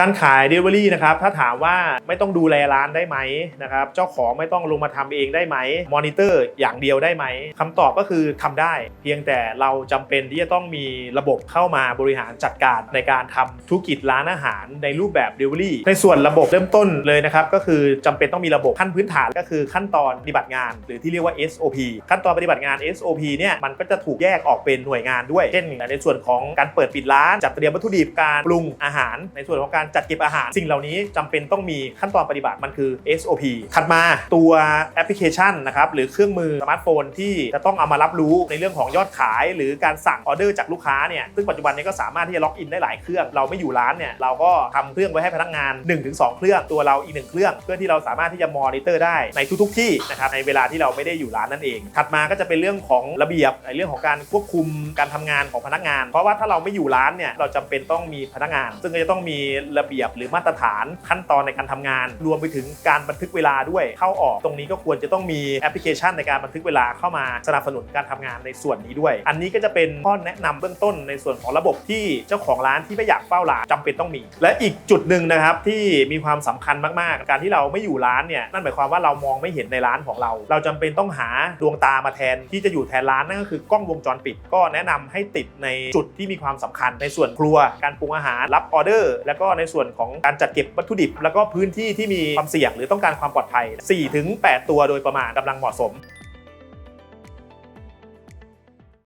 การขาย Delivery นะครับถ้าถามว่าไม่ต้องดูแลร้านได้ไหมนะครับเจ้าของไม่ต้องลงมาทำเองได้ไหมมอนิเตอร์อย่างเดียวได้ไหมคำตอบก็คือทำได้ เพียงแต่เราจำเป็นที่จะต้องมีระบบเข้ามาบริหารจัดการในการทำธุรกิจร้านอาหารในรูปแบบ Delivery ในส่วนระบบเริ่มต้นเลยนะครับก็คือจำเป็นต้องมีระบบขั้นพื้นฐานก็คือขั้นตอนปฏิบัติงาน หรือที่เรียกว่า SOP ขั้นตอนปฏิบัติงาน SOP เนี่ยมันก็จะถูกแยกออกเป็นหน่วยงานด้วย เช่น ในส่วนของการเปิดปิดร้านจัดเตรียมวัตถุดิบการปรุงอาหาร ในส่วนของการจัดเก็บอาหาร สิ่งเหล่านี้จำเป็นต้องมีขั้นตอนปฏิบัติมันคือ SOP ถัดมาตัวแอปพลิเคชันนะครับหรือเครื่องมือสมาร์ทโฟนที่จะต้องเอามารับรู้ในเรื่องของยอดขาย หรือการสั่งออเดอร์จากลูกค้าเนี่ยซึ่งปัจจุบันนี้ก็สามารถที่จะล็อกอินได้หลายเครื่องเราไม่อยู่ร้านเนี่ยเราก็ทำเครื่องไว้ให้พนักงาน 1-2 เครื่องตัวเราอีกหนึ่งเครื่อง เพื่อที่เราสามารถที่จะมอนิเตอร์ได้ในทุก ๆ ที่นะครับในเวลาที่เราไม่ได้อยู่ร้านนั่นเอง ถัดมาก็จะเป็นเรื่องของระเบียบในเรื่องของการควบคุมการทำงานของพนักงาน เพราะว่าถ้าเราไม่อยู่ร้านเนี่ยเราจำเป็นต้องมีพนักงาน ซึ่งก็จะต้องมีระเบียบหรือมาตรฐานขั้นตอนในการทำงาน รวมไปถึงการบันทึกเวลาด้วยเข้าออก ตรงนี้ก็ควรจะต้องมีแอปพลิเคชันในการบันทึกเวลาเข้ามาสนับสนุนการทำงานในส่วนนี้ด้วย อันนี้ก็จะเป็นข้อแนะนำเบื้องต้นในส่วนของระบบที่เจ้าของร้านที่ไม่อยากเฝ้าร้านจำเป็นต้องมี และอีกจุดหนึ่งนะครับที่มีความสำคัญมากๆ การที่เราไม่อยู่ร้านเนี่ยนั่นหมายความว่าเรามองไม่เห็นในร้านของเรา เราจำเป็นต้องหาดวงตามาแทนที่จะอยู่แทนร้านนั่นก็คือกล้องวงจรปิด ก็แนะนำให้ติดในจุดที่มีความสำคัญในส่วนครัว การปรุงอาหารรับออเดอร์ แล้วก็ในส่วนของการจัดเก็บวัตถุดิบ แล้วก็พื้นที่ที่มีความเสี่ยงหรือต้องการความปลอดภัย 4-8 ตัวโดยประมาณกำลังเหมาะสม